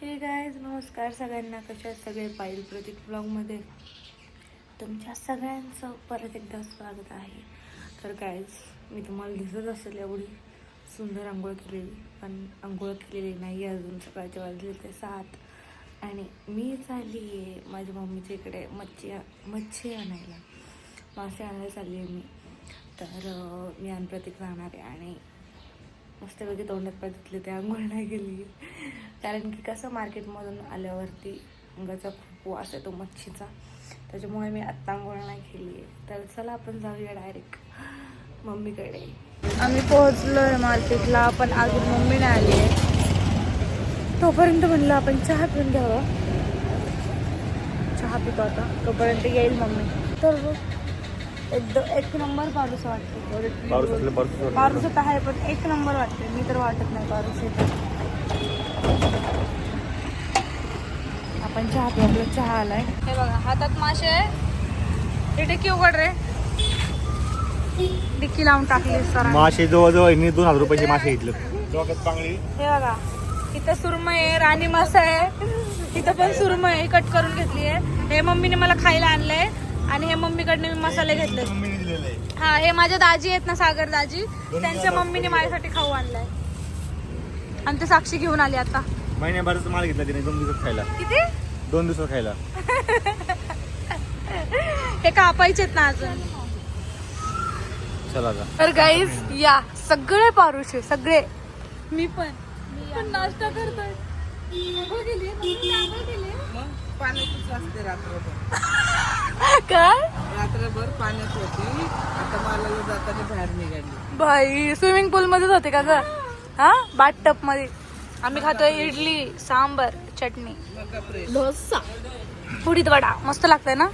हे गायज नमस्कार सगळ्यांना. कशा सगळे? पाईल प्रतीक ब्लॉगमध्ये तुमच्या सगळ्यांचं परत एकदा स्वागत आहे. तर गायज मी तुम्हाला दिसत असेल एवढी सुंदर आंघोळ केलेली पण आंघोळ केलेली नाही अजून. सकाळचे वाजले ते सात. आणि मी चालली आहे माझ्या मम्मीच्या इकडे मच्छी मच्छी आणायला. मासे आणायला चालली आहे मी. तर मी आणि प्रतीक जाणार आहे आणि मस्तपैकी तोंडात पाय धुतले ते आंघोळ नाही गेली कारण की कसं मार्केटमधून आल्यावरती अंगाचा खूप वास येतो मच्छीचा. त्याच्यामुळे मी आत्ता आंघोळ नाही केली आहे. तर चला आपण जाऊया डायरेक्ट मम्मीकडे. आम्ही पोहोचलो आहे मार्केटला पण अजून मम्मी नाही आली आहे. तोपर्यंत म्हणलं आपण चहा पिऊन घ्यावं. चहा पितो आता तोपर्यंत येईल मम्मी. तर बघ, एकदम एक नंबर पारूस वाटतो पाऊस असले पाऊस पारुसत आहे पण एक नंबर वाटते मी तर वाटत नाही पारुस आपण चहा पिऊ आपला चहा आलाय. हे बघा हातात मासे आहे. हे डिक्की उघड रे. डिक्की लावून टाकली सर मासे जवळजवळ यांनी दोन हजार रुपयाचे मासे घेतले हे बघा इथं सुरमई आहे राणी मासा आहे. इथं पण सुरमई आहे, कट करून घेतली आहे. हे मम्मीने मला खायला आणलंय. आणि हे मम्मीकडनं मी मसाले घेतले. हा हे माझ्या दाजी आहेत ना सागर दाजी. त्यांच्या मम्मीने माझ्यासाठी खाऊ आणलाय. आणि ते साक्षी घेऊन आली आता. महिन्याभराचा माल घेतला तिने दोन दिवसात खायला. किती? दोन दिवसात खायला. हे कापायचे आहेत ना अजून. चला तर गाईज या सगळे पारुशे सगळे. मी पण. मी पण नाश्ता करतोय. असते रात्रभर. काय? रात्रभर पाण्यात होती. आता मला जाताना बाहेर निघाली. भाई स्विमिंग पूल मध्येच होते का ग? हा? बाट टपमध्ये. आम्ही खातोय इडली सांबर चटणी. मग उडीद वडा. मस्त लागतंय ना?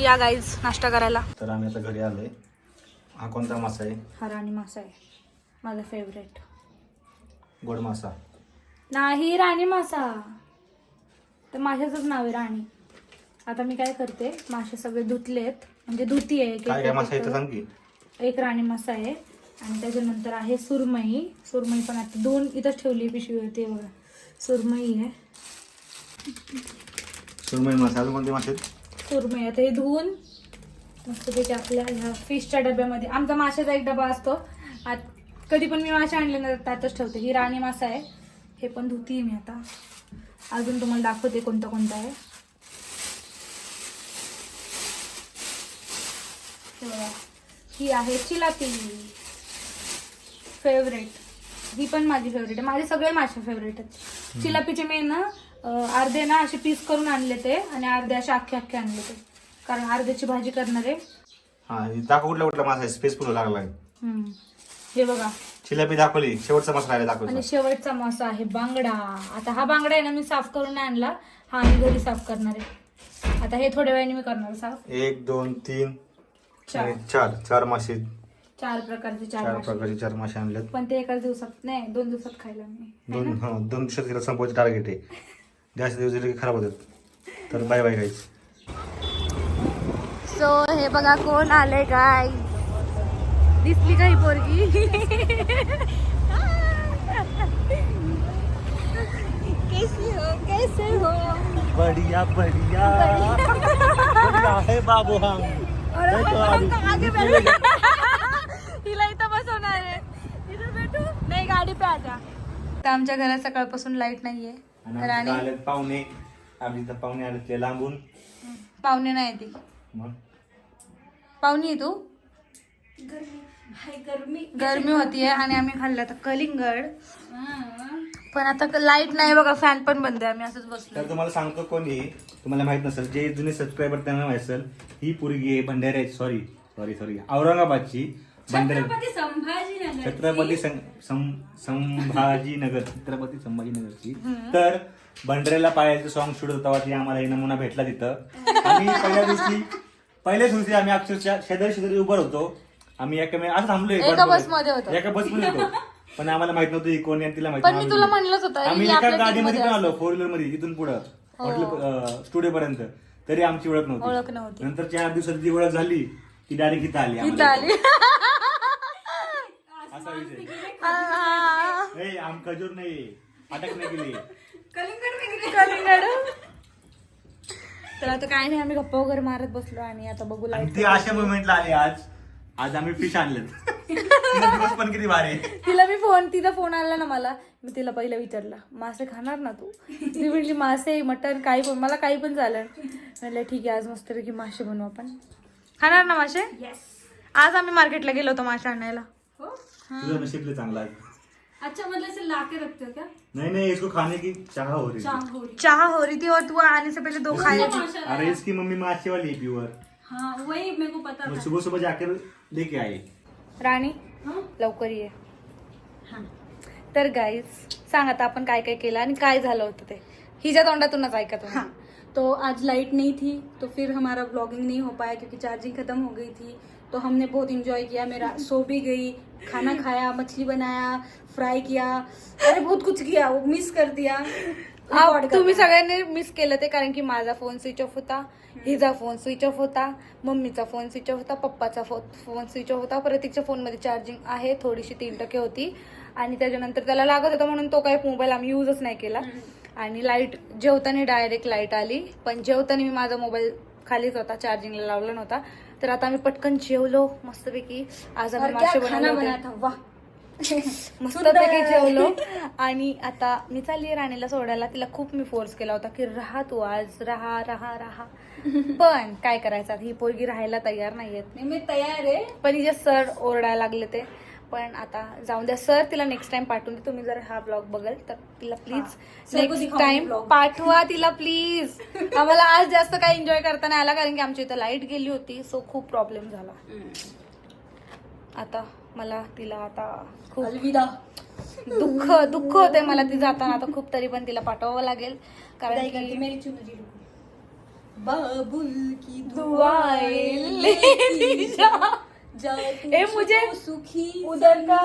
या गाईज नाश्ता करायला. तर आम्ही आता घरी आलोय. हा कोणता मासा आहे? हा राणी मासा आहे. माझा फेवरेट गोड मासा. नाही राणी मासा. तर माशाचंच नाव आहे राणी. आता मी काय करते मासे सगळे धुतलेत. म्हणजे धुती आहे एक- काय काय एक- मासा आहे तर सांग की. एक राणी मासा आहे. आणि त्याच्यानंतर आहे सुरमई. सुरमई पण आता दोन इथंच ठेवली पिशवीवरती बघा. सुरमई आहे. सुरमई मासा अजून कोणते मासे आहेत? सुरमई आता हे धुवून मस्तपैकी आपल्या ह्या फिशच्या डब्यामध्ये आमचा माशाचा एक डबा असतो. आत- कधी पण मी मासे आणले ना त्यातच ठेवते. ही राणी मासा आहे. हे पण धुतीये मी आता. अजून तुम्हाला दाखवते कोणता कोणता आहे. हे आहे चिलापी. फेवरेट ही पण माझी फेवरेट आहे. माझे सगळे मासे फेवरेट आहेत. चिलापीचे मी ना अर्धे ना असे पीस करून आणले ते आणि अर्धे असे अख्खे अख्खे आणले ते. कारण अर्ध्याची भाजी करणार. आहे हा दाखव कुठला कुठला मासा स्पेसफुल लागलाय. हम्म. हे बघा. चिलापी दाखवली शेवटचा मासा राहिला आणि दाखवायचा शेवटचा मासा आहे बांगडा. आता हा बांगडा आहे ना मी साफ करून नाही आणला. हा मी घरी साफ करणार आहे. आता हे थोड्या वेळाने मी करणार साफ. एक दोन तीन. चार. आणि चार चार मासे. चार प्रकारचे चार चार मासे. प्रकारचे चार मासे आणलेत. पण ते एकाच दिवसात नाही दोन दिवसात खायला मी. दोन हा दोन दिवसात तिला संपवायचं टार्गेट आहे. जास्त दिवस दिले की खराब होतात. तर बाय बाय गाईच सो हे बघा कोण आलंय गाय दिसली काही पोरगी? कैसी हो? कैसे हो? बढ़िया बढ़िया। बढ़िया। है बाबू हम अरे देखो अभी. आगे बैठ तिला इथं बसवणार आहे. इथं भेटू? नाही गाडी पे आता. तर आमच्या घरात सकाळपासून लाइट नाहीये. तर आणि पाहुणे. आम्ही इथं पाहुणे आले ते लांबून. पाहुणे नाही ती. पाहुणी आहे तू? गरमी होतीये आणि आम्ही खाल्लं आता कलिंगड. पण आता लाइट नाही बघा फॅन पण बंद आहे आम्ही असंच बसलो तर तुम्हाला सांगतो कोणी तुम्हाला माहीत नसेल जे जुने सबस्क्रायबर त्यांना माहीत असेल ही पोरगी आहे भंडारे सॉरी सॉरी सॉरी औरंगाबादची भंडारे. छत्रपती सं- सं- संभाजीनगर छत्रपती संभाजीनगरची. तर भंडाऱ्याला पायाचं सॉन्ग शूट होता ती आम्हाला एक नमुना भेटला तिथं. आम्ही पहिल्या दिवशी पहिल्याच दिवशी आम्ही अक्षरशः शेजारी शेजारी उभं होतो आम्ही एका असं थांबलोय एका. बसमध्ये होतो. एका बसमध्ये होतो. पण आम्हाला माहीत नव्हतं ही कोण आहे आणि तिला माहीत पण मी नव्हतं. तुला म्हणलंच होतं, आम्ही ही एका आपल्या गाडीमध्ये पण मध्ये आलो फोर व्हीलरमध्ये इथून पुढं. हॉटेल स्टुडिओ पर्यंत. तरी आमची ओळख नव्हती. ओळख नव्हती. नंतर चार दिवसात जी ओळख झाली ती डायरेक्ट इथं आली इथं आम्हाला. आली. असा विषय. हा, हा. ए, आम खजूर नाही अटक नाही गेली कलिंगड तर आता काय नाही आम्ही गप्पा वगैरे मारत बसलो आणि आता बघू आणि लाइट ती अशा मुवमेंटला आली आज. आज आम्ही फिश आणलेत. तिला दिवस पण किती भारी आहे. तिला मी फोन तिचा फोन आला ना मला मी तिला पहिलं विचारलं मासे खाणार ना तू? ती म्हटली मासे मटन काही पण मला काही पण चालेल. म्हणलं ठीक आहे आज मस्त की मासे बनवू आपण. खाणार ना मासे? आज आम्ही मार्केटला गेलो होतो मासे आणायला. तुझं चांगला आहे. अच्छा मतलब से लाके रखते हो क्या नहीं नहीं इसको खाने की चाह हो रही चाह हो रही थी. और तू आने से पहले दो खाए थे। अरे इसकी मम्मी माछी वाली है प्योर हाँ वही मेरे को पता वो था सुबह सुबह जाकर लेके आई राणी हाँ? लवकर ये हाँ. तर गाईज सांग आता आपण काय काय केलं आणि काय झालं होतं ते हिच्या तोंडातूनच ऐकत होते. हाँ तो आज लाइट नहीं थी तो फिर हमारा ब्लॉगिंग नहीं हो पाया क्योंकि चार्जिंग खत्म हो गई थी तो हमने बहुत इंजॉय किया मेरा सो भी गई खाना खाया मछली बनाया फ्राई किया अरे बहुत कुछ किया वो मिस कर दिया। तुम्ही. सगळ्यांनी मिस केलं ते कारण की माझा फोन स्विच ऑफ होता हिचा फोन स्विच ऑफ होता मम्मीचा फोन स्विच ऑफ होता पप्पाचा फोन स्विच ऑफ होता प्रतीकच्या फोनमध्ये चार्जिंग आहे थोडीशी तीन टक्के होती. आणि त्याच्यानंतर त्याला लागत होता म्हणून तो काही मोबाईल आम्ही यूजच नाही केला. आणि लाइट जेवताना डायरेक्ट लाइट आली. पण जेवताना मी माझा मोबाईल खालीच होता चार्जिंगला लावला नव्हता. तर आता आम्ही पटकन जेवलो मस्तपैकी. आज आम्ही मासे बनवले मस्तपैकी जेवलो. आणि आता मी चालली राणीला सोडायला. तिला खूप मी फोर्स केला होता की राहा तू आज. राहा राहा राहा. पण काय करायचं? ही पोरगी राहायला तयार नाहीयेत. नहीं मैं तैयार है पण हिचे सर ओरडायला लागले ते. पण आता जाऊन द्या. सर तिला नेक्स्ट टाइम पाठवून दे. तुम्ही जर हा ब्लॉग बघाल तर तिला. Please next time. पाठवा तिला प्लीज आम्हाला आज जास्त काही एन्जॉय करता नाही आला कारण की आमच्या इथं लाइट गेली होती सो खूप प्रॉब्लेम झाला. आता मला तिला आता खूप दुःख दुःख होते मला ती जाताना. आता खूप तरी पण तिला पाठवावं लागेल. कारण की बाबुल की दुआएं जा. जा. ए, मुझे सुखी उधर का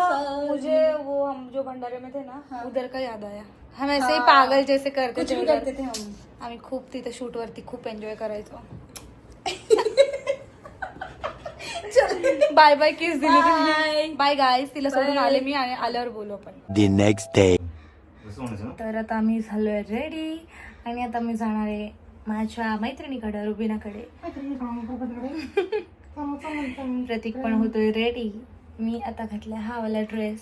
मुझे वो हम जो भंडारे में थे ना हाँ. उधर का याद आया हम ऐसे ही हाँ. पागल जैसे करते कुछ थे. करते थे हम आम्ही खूप तिथे शूट वरती खूप एन्जॉय करायचो बाय बाय किस दिली. बाय गाईस तिला सोडून. आले मी आणि आल्यावर बोलू आपण the next day. असं म्हणायचं ना तर आता आम्ही झालोय रेडी आणि आता मी जाणार आहे माझ्या मैत्रिणीकडे रुबिनाकडे प्रतीक पण होतोय रेडी मी आता घातलाय हा वाला ड्रेस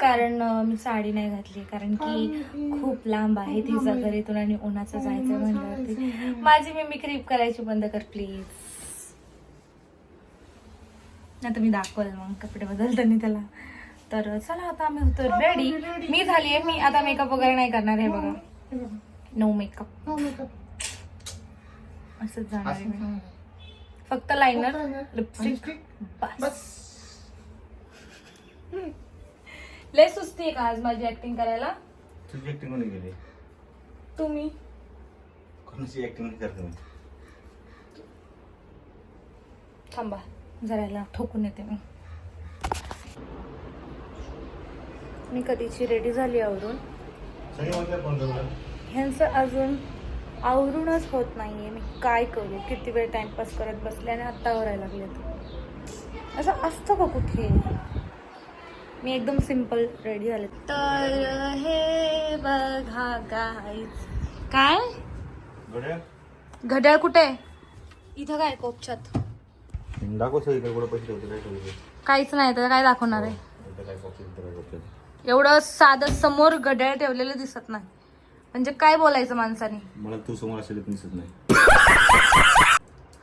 कारण मी साडी नाही घातली. कारण की खूप लांब आहे तिचा घरीतून आणि उन्हाचं जायचं म्हणल्यावरती. माझी मी क्रीप करायची बंद कर प्लीज आता मी दाखवल मग कपडे बदलताना त्याला. तर चला आता आम्ही होतो रेडी मी झाली आहे. मी आता मेकअप वगैरे नाही करणार आहे बघा. नो मेकअप असंच जाणार आहे मी. फक्त लायनर लिपस्टिक बस. लय सुस्ती आहे का आज माझी ऍक्टिंग करायला? तुझी ऍक्टिंग कोणी केली? तुम्ही. कोणाची ऍक्टिंग करते मी? थांबा जरायला ठोकून येते मी. मी कधीची रेडी झाली आवरून. सगळे म्हणतात ह्यांचं अजून आवरूनच होत नाहीये. मी काय करू? किती वेळ टाइमपास करत बसले आणि आत्ता आवरायला लागले असं असतं का कुठे? मी एकदम सिंपल रेडी झाले. तर हे बघा गाईज काय? घड्याळ. कुठे? आहे? इथं काय कोपच्यात? काहीच नाही तर काय दाखवणार आहे? बॉक्स एवढं साधं समोर घड्याळ ठेवलेलं दिसत नाही. म्हणजे काय बोलायचं माणसाने? मला तू समोर असेल दिसत नाही.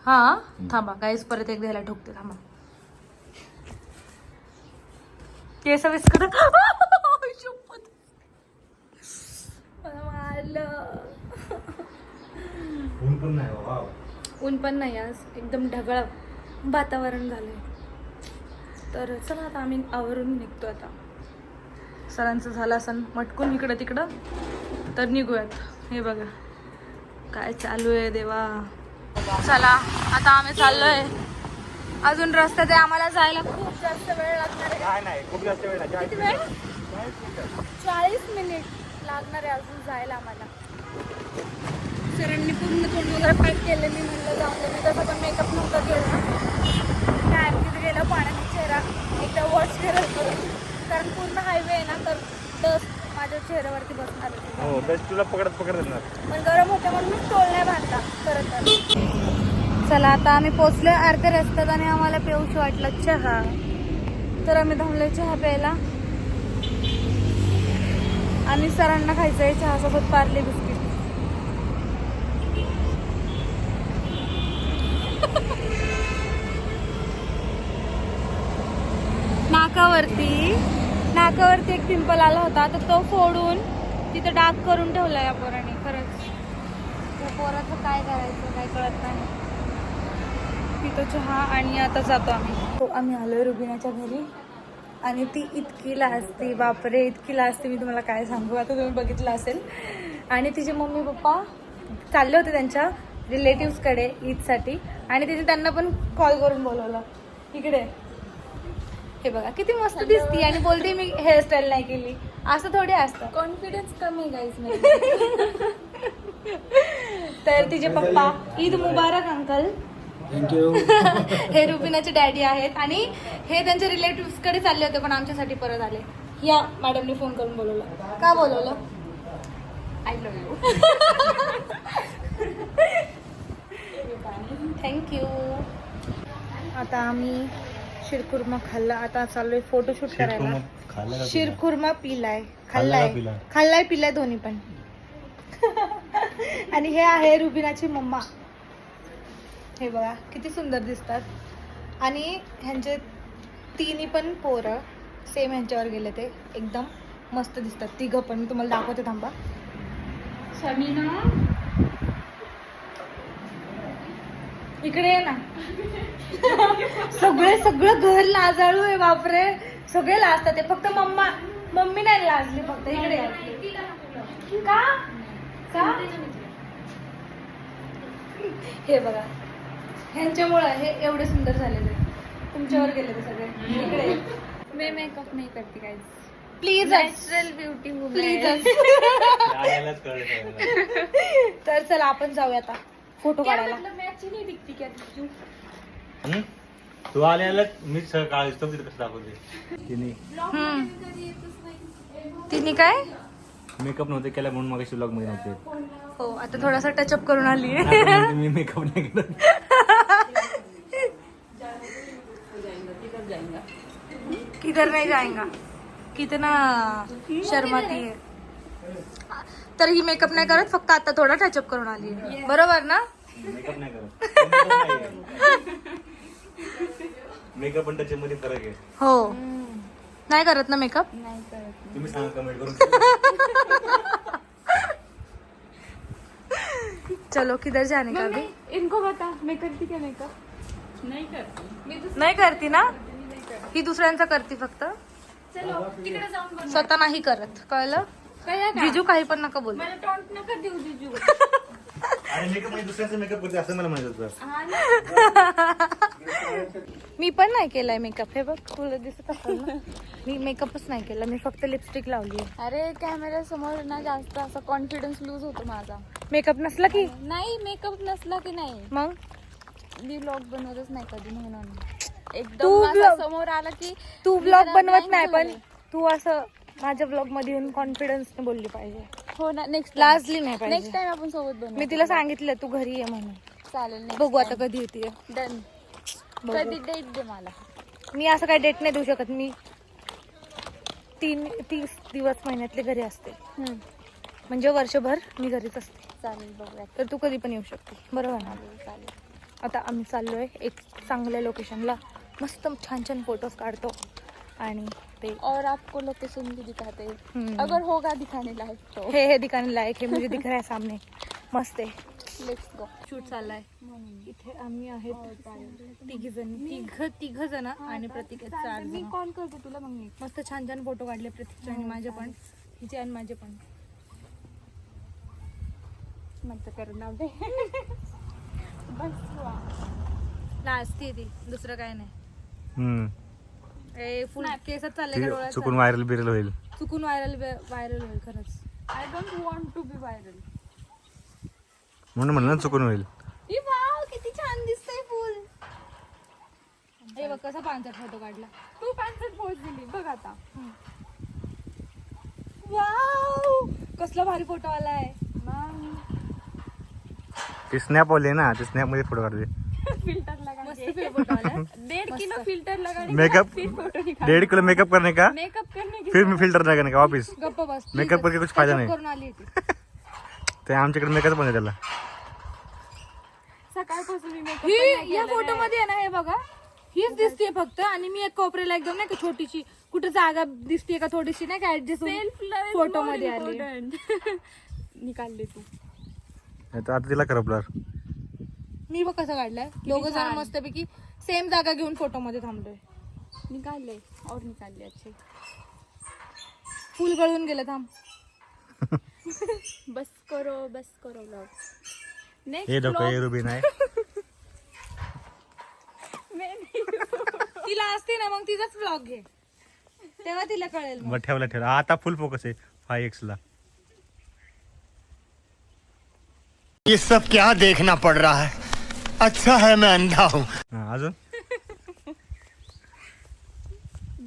हा? थांबा काहीच परत एक द्यायला ठोकते थांबा. केस विस्कट शपथ. मला मारलं. ऊन पण नाही बाबा ऊन पण नाही आज. एकदम ढगाळ वातावरण झालंय. तर चला आता आम्ही आवरून निघतो आता. सरांचं झालं असं मटकून इकडं तिकडं. तर निघूयात. हे बघा. काय चालू आहे देवा. चला आता आम्ही चाललोय. अजून रस्त्यात आहे. आम्हाला जायला खूप जास्त वेळ लागणार आहे. खूप जास्त वेळ चाळीस मिनिट लागणार आहे अजून जायला आम्हाला. सरांनी पूर्ण तोंड वगैरे पॅक केले. मी म्हणलं जाऊन दे. मी तसं पण मेकअप नव्हता केला. काय तिथे गेलं? पाण्याचा चेहरा. एकदा वॉश करत कारण पूर्ण हायवे आहे ना तर डस्ट माझ्या चेहऱ्यावरती बसणार होती. हो तर तुला पकडत पकडत येणार. पण गरम होतं म्हणून मी टोल नाही बांधला खरं तर चला आता आम्ही पोचलो अर्ध्या रस्त्यात आणि आम्हाला पिऊशी वाटलं चहा. तर आम्ही थांबलो चहा प्यायला. आणि सरांना खायचं आहे चहासोबत पार्ले बिस्किट. नाकावरती. नाकावरती एक पिंपल आला होता तर तो फोडून तिथं डाग करून ठेवला या पोराने खरंच. त्या पोराचं काय करायचं काय कळत नाही. पितो चहा आणि आता जातो आम्ही. हो आम्ही आलोय रुबिनाच्या घरी. आणि ती इतकी लाजते बापरे इतकी लाजते. मी तुम्हाला काय सांगू? आता तुम्ही बघितलं असेल. आणि तिचे मम्मी पप्पा चालले होते त्यांच्या रिलेटिव्सकडे ईदसाठी. आणि तिने त्यांना पण कॉल करून बोलवलं. इकडे. हे बघा किती मस्त दिसती आणि बोलते मी हेअरस्टाईल नाही केली. असं थोडी असतं. कॉन्फिडन्स कमी गाईज तर तिचे पप्पा ईद मुबारक अंकल थँक्यू हे रुबिनाचे डॅडी आहेत आणि हे त्यांच्या रिलेटिव्हकडे चालले होते पण आमच्यासाठी परत आले. या मॅडमने फोन करून बोलवलं. का बोलवलं? आय लव्ह यू थँक्यू आता आम्ही शिरकुर्मा खाल्ला. आता चाललोय फोटोशूट करायला. शिरकुर्मा पिलाय. खाल्लाय. खाल्लाय पिलाय? दोन्ही पण. आणि हे आहे रुबिनाची मम्मा. हे बघा किती सुंदर दिसतात. आणि ह्यांचे तिन्ही पण पोरं सेम ह्यांच्यावर गेले ते. एकदम मस्त दिसतात. तिघं पण. मी तुम्हाला दाखवते थांबा. शमीना इकडे ये ना. सगळे सगळं घर लाजाळू आहे बापरे. सगळे लाजतात. ते फक्त मम्मा मम्मी नाही लाजली फक्त. इकडे. का? का? हे बघा. ह्यांच्यामुळे हे एवढे सुंदर झालेले तुमच्यावर गेले ते सगळे. इकडे. मैं मेकअप नहीं करती गाइस प्लीज नेचुरल ब्यूटी हूँ प्लीज. तर चला आपण जाऊया आता. फोटो काढायला. मतलब मैं अच्छी नहीं दिखती क्या जीजू हम्म? तू आल्याला मी दिसतो तिथे कसं दाखवते तिने. तिने काय? मेकअप नव्हते केला म्हणून मग ब्लॉगमध्ये नव्हते. हो आता थोडासा टचअप करून आली आता म्हणते मी मेकअप नाही करत. किधर नहीं जाएगा कितना शर्माती है. तर ही मेकअप नाही करत फक्त आता थोडा टचअप करून आली आहे. बरोबर ना? मेकअप नाही करत. मेकअप आणि त्याच्या मध्ये फरक आहे. हो. नाही करत ना मेकअप? तुम्ही सांगा कमेंट करून. चलो किधर जाने का अभी? इनको बता मैं करती क्या मेकअप नहीं करती. मैं नाही करती ना? ही दुसऱ्यांचा करती फक्त? चलो तिकडे जाऊन बघ. स्वतः नाही करत कळलं? जिजू काही पण नका बोल. मला टॉन्ट नका देऊ जीजू. आणि मेकअप म्हणजे दुसऱ्यांचा मेकअप करते असं मला माहीत होतं. हा ना मी पण नाही केलाय मेकअप हे बघ तुला दिसत असेल ना. मी मेकअपच नाही केला. मी फक्त लिपस्टिक लावली अरे कॅमेरा समोर ना जास्त असा कॉन्फिडन्स लूज होतो माझा. मेकअप नसला की? नाही मेकअप नसला की नाही. मग? मी व्लॉग बनवतच नाही कधी म्हणून. तू एकदम असा vlog- समोर आला की तू ब्लॉग बनवत नाही पण. तू असं माझ्या ब्लॉगमध्ये येऊन कॉन्फिडन्सने बोलली पाहिजे. हो ना नेक्स्ट लाजली नाही नेक्स्ट पाहिजे टाइम आपण सोबत बनवू. मी तिला सांगितलं तू घरी ये म्हणून. चालेल बघू आता कधी येते डन बघू. कधी डेट दे मला. मी असं काही डेट नाही देऊ शकत. मी तीन तीस दिवस महिन्यातले घरी असते. हम्म, म्हणजे वर्षभर मी घरीच असते. चालेल बघूया तर तू कधी पण येऊ शकते. बरोबर ना? चालेल आता आम्ही चाललोय एक चांगल्या लोकेशनला मस्त छान छान फोटोज काढतो. आणि ते और आपको लोकेशन भी दिखाते हैं. अगर होगा दिखाने लायक तो। हे हे दिखाने लायक हे मुझे दिख रहा है सामने। मस्त आहे. लेट्स गो शूट चाललाय. इथे आम्ही आहेत तिघ जण तिघ तिघ जण आणि प्रत्येक चार मी कॉल करते तुला मग मी. मस्त छान छान फोटो काढले प्रत्येकचे आणि माझे पण. हिचे आणि माझे पण. म्हणतं करून नाव दे. बस. लाजती ती. दुसरं काय नाही. ए फुल केसात चालले का ते डोळ्यात? चुकून व्हायरल बिरल होईल? चुकून व्हायरल व्हायरल होईल खरंच. I don't want to be viral म्हणून म्हणलं ना चुकून होईल. ई वाव किती छान दिसतंय फुल. हे बघ कसा पांचट फोटो काढला. तू पाचशे पोच दिली बघ आता. वाव. कसला भारी फोटो आलाय. ते स्नॅप वाले ना ते स्नॅपमध्ये फोटो काढते. फिल्टर फोटो डेढ़ किलो फिल्टर लगाने मेकअप फिर फोटो निकाल। डेढ़ किलो मेकअप करने का? मेकअप करने की फिर मी फिल्टर नाही करने का वापिस। गप्प बस। मेकअप करके कुछ फायदा नाही। करून आली होती। ते आमच्याकडे मेकअप पण आहे त्याला. सकाळपासून मी makeup ही नाही या फोटो रे. मध्ये आहे ना हे बघा. हीच दिसते फक्त आणि मी एक कोपऱ्याला एकदम नाही का छोटीशी कुठे जागा दिसते का थोडीशी नाही का adjust Self love is photo more मध्ये आली. important. निकालले तू. नाही तर आता तिला करपणार मी बघ कसं काढलाय. दोघं जण मस्तपैकी सेम जागा घेऊन फोटो मध्ये थांबलोय निकालले और निकालले अच्छे. फुल गळून गेलं थांब. बस करो बस करो vlog. हे नेक्स्ट डोकं हे रुबीन आहे. तिला असते ना मग तिचाच ब्लॉग घे. तेव्हा तिला कळेल मग. मग ठेवला ठेवला. आता फुल फोकस आहे फाय एक्स ला. ये सब क्या देखना पड़ रहा है? अच्छा है मैं अंधा हूँ। हा, अजून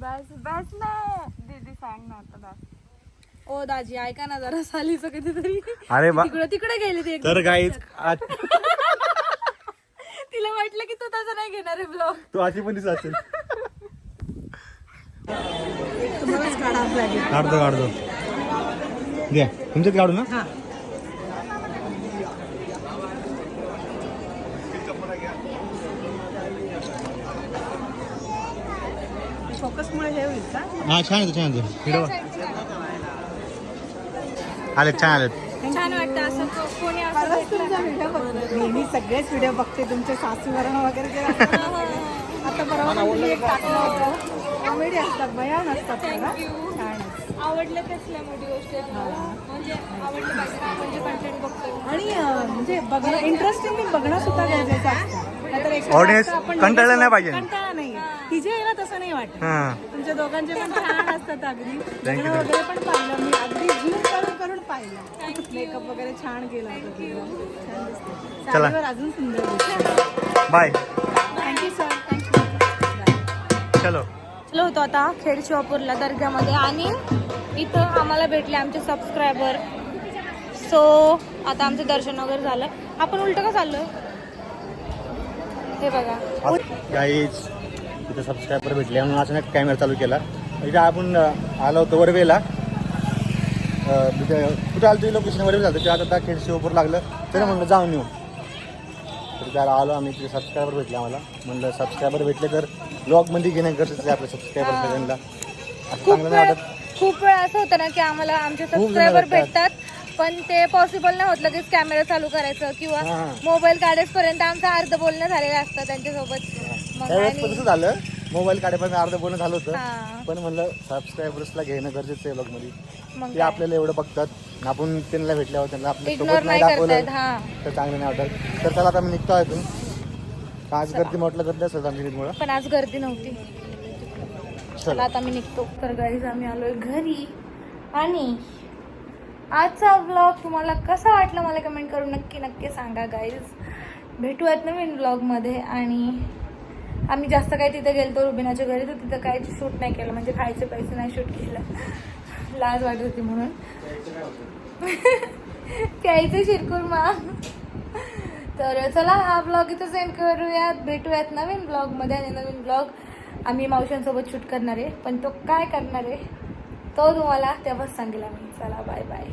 बस बस ना। दीदी सांग ना आता बस। ओ दाजी ऐका ना जरा सालीचं कधीतरी. अरे तिकडे तिकडे गेली ती एकदम. तर गाईच तिला वाटलं की तू तसं नाही घेणार आहे ब्लॉग तू अशी पण दिसत असेल. काढतो काढतो. द्या तुमच्यात काढू ना हा फोकसमुळे हे होईल का हा छान येतो छान येतो हिरवा. आले छान आलेत. छान वाटतं असं को- कोणी असं खरंच तुमचा व्हिडिओ बघते नेहमी सगळेच व्हिडिओ बघते. तुमचे सासूवरण वगैरे जे असतात. आता बरोबर तुम्ही एक टाकलं होतं. कॉमेडी असतात. भयान असतात बघा. छान आवडलं कसल्या मोठी गोष्ट आहे तुम्हाला? म्हणजे आवडलं पाहिजे ना, म्हणजे कंटेंट बघतो आणि अं, म्हणजे बघणं इंटरेस्टिंग बघणं सुद्धा गरजेचं असतं. नाहीतर एखादं Audience असं आपण कंटाळलं नाही पाहिजे. कंटाळा नाही तिचे आहे ना तसं नाही वाटत. हा. तुमच्या दोघांचे पण छान असतात अगदी. You, लग्न वगैरे पण पाहिलं मी. अगदी झूम करून करून पाहिलं. मेकअप वगैरे छान केला होता. छान दिसते. चला. साडीवर अजून सुंदर दिसते. बाय थँक्यू सर थँक्यू चलो. चलो होतो आता खेड शिवापूरला दर्ग्यामध्ये. आणि इथं आम्हाला भेटले आमचे सबस्क्रायबर सो आता आमचं दर्शन वगैरे झालं. आपण उलट का चाललोय? हे बघा. गाईज तिथे सबस्क्रायबर भेटले म्हणून अचानक कॅमेरा चालू केला. इथे आपण आलो होतो वरवेला. तिथे कुठं आलो लोकेशन वरवे झालं ते आता खेड शिवपूर लागलं. तरी म्हणलं जाऊन येऊ. तर त्याला आलो आम्ही तिथे सबस्क्रायबर भेटले आम्हाला. म्हणलं सबस्क्रायबर भेटले तर ब्लॉगमध्ये घेणं गरजेचं आहे आपल्या सबस्क्रायबर सगळ्यांना. असं खूप चांगलं नाही वेळ वाटत. खूप वेळ असं होतं ना की आम्हाला आमचे सबस्क्रायबर भेटतात. पण ते पॉसिबल नाही होत लगेच कॅमेरा चालू करायचं किंवा. मोबाईल काढेपर्यंत आमचं अर्ध बोलणं झालेलं असतं त्यांच्यासोबत. त्यावेळेस पण तसं झालं. मोबाईल काढेपर्यंत अर्ध बोलणं झालं होतं. पण म्हणलं सबस्क्रायबर्सला घेणं गरजेचं आहे ब्लॉगमध्ये मग ते? आपल्याला एवढं बघतात. आपण त्यांना भेटल्यावर त्यांना आपल्यासोबत नाही दाखवलं हा. तर चांगलं नाही वाटत. तर चला आता मी निघतो इथून. आज गर्दी म्हटलं गर्दी असत आमच्या मुळे पण आज गर्दी नव्हती. चला आता मी निघतो. तर गाईज आम्ही आलोय घरी. आणि आजचा व्लॉग तुम्हाला कसा वाटला मला कमेंट करून नक्की नक्की सांगा गाईज भेटूयात नवीन व्लॉगमध्ये आणि आम्ही जास्त काही तिथे गेलतो रुबिनाच्या घरी तर तिथं काय शूट नाही केलं. म्हणजे खायचे पैसे नाही शूट केलं. लाज वाटत होती म्हणून. प्यायचं शिरकुर्मा तर चला हा ब्लॉग इथं सेंड करूयात. भेटूयात नवीन ब्लॉगमध्ये आणि नवीन ब्लॉग आम्ही मावशांसोबत शूट करणार आहे. पण तो काय करणार आहे तो तुम्हाला तेव्हाच सांगेल आम्ही. चला बाय बाय